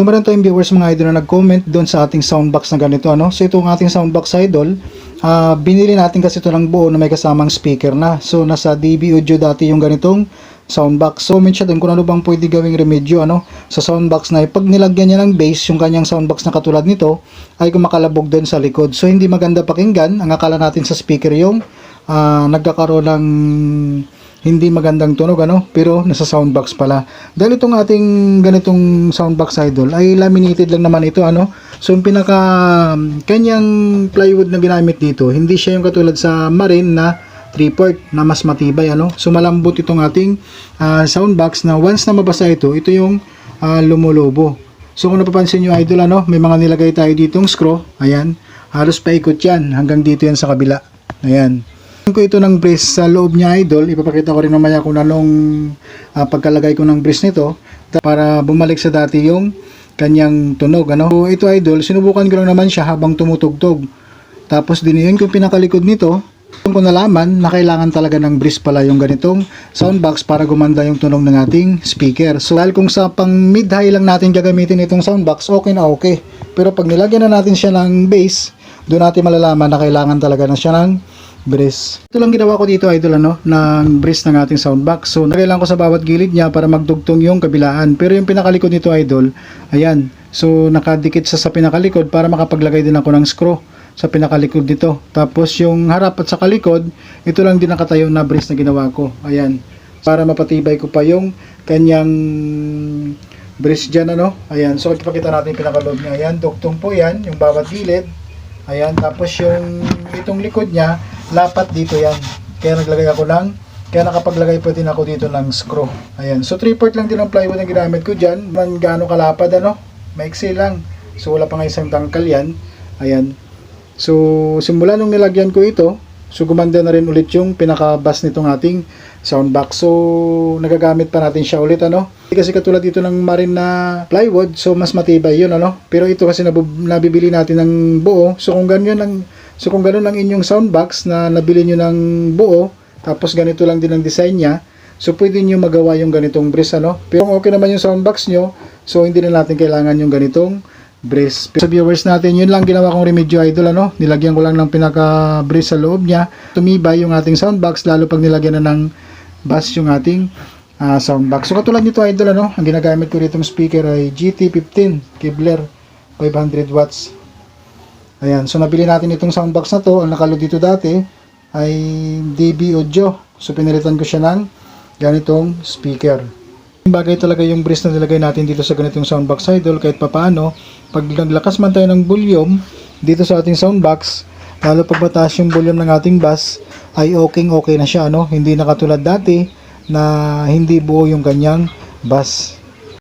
So meron tayong viewers mga idol na nag-comment doon sa ating soundbox na ganito ano. So itong ating soundbox idol, ah binili natin kasi ito ng buo na may kasamang speaker na. So nasa DB Audio dati yung ganitong soundbox. So siya doon kung ano bang pwede gawing remedyo ano sa soundbox na pag nilagyan niya ng bass yung kanyang soundbox na katulad nito ay kumakalabog doon sa likod. So hindi maganda pakinggan. Ang akala natin sa speaker yung ah, nagkakaroon ng hindi magandang tunog ano? Pero nasa soundbox pala. Dahil itong ating ganitong soundbox idol ay laminated lang naman ito ano? So yung pinaka kanyang plywood na ginamit dito hindi siya yung katulad sa marine na 3 port na mas matibay ano? So malambot itong ating ah, soundbox na once na mabasa ito ito yung ah, lumulobo so kung napapansin nyo idol ano? May mga nilagay tayo ditong screw. Ayan. Halos paikot yan. Hanggang dito yan sa kabila. Ayan ko ito ng brace sa loob niya idol ipapakita ko rin mamaya kung anong ah, pagkalagay ko ng brace nito para bumalik sa dati yung kanyang tunog ano so, ito idol sinubukan ko lang naman siya habang tumutugtog tapos din yun kung pinakalikod nito kung ko nalaman na kailangan talaga ng brace pala yung ganitong soundbox para gumanda yung tunog ng ating speaker. So dahil kung sa pang mid-high lang natin gagamitin itong soundbox, okay na okay. Pero pag nilagyan na natin siya ng bass, doon natin malalaman na kailangan talaga na siya ng brace. Ito lang ginawa ko dito idol ano, ng brace ng ating soundbox. So nagailan ko sa bawat gilid niya para magdugtong yung kabilaan. Pero yung pinakalikod nito idol, ayan. So nakadikit sa sa pinakalikod para makapaglagay din ako ng screw sa pinakalikod nito. Tapos yung harap at sa kalikod, ito lang din nakatayo na brace na ginawa ko. Ayan. Para mapatibay ko pa yung kanyang brace dyan ano. Ayan. So ipakita natin yung pinakaloob niya. Ayan. Duktong po yan. Yung bawat gilid. Ayan. Tapos yung itong likod niya, lapat dito yan. Kaya naglagay ako ng kaya nakapaglagay pa din ako dito ng screw. Ayan. So 3 port lang din ang plywood na ginamit ko dyan. Man gaano kalapad ano. Maiksi lang. So wala pa nga isang tangkal yan. Ayan. So, simula nung nilagyan ko ito, so gumanda na rin ulit yung pinaka-bass nitong ating soundbox. So, nagagamit pa natin siya ulit, ano? Kasi katulad dito ng marine na plywood, so mas matibay yun, ano? Pero ito kasi nabibili natin ng buo. So, kung ganyan ang So, kung ganun ang inyong soundbox na nabili nyo ng buo, tapos ganito lang din ang design niya, so pwede nyo magawa yung ganitong brace, ano? Pero kung okay naman yung soundbox nyo, so hindi na natin kailangan yung ganitong brace. Sa viewers natin, yun lang ginawa kong remedyo idol ano. Nilagyan ko lang ng pinaka brace sa loob niya. Tumibay yung ating soundbox lalo pag nilagyan na ng bass yung ating ah, soundbox. So katulad nito idol ano, ang ginagamit ko ditong speaker ay GT15 Kevlar 500 watts. Ayan, so nabili natin itong soundbox na to. Ang nakalo dito dati ay DB Audio. So pinalitan ko siya ng ganitong speaker. Bagay talaga yung brace na nilagay natin dito sa ganitong soundbox idol kahit papaano pag naglakas man tayo ng volume dito sa ating soundbox lalo pag mataas yung volume ng ating bass ay okay okay na siya ano hindi na katulad dati na hindi buo yung kanyang bass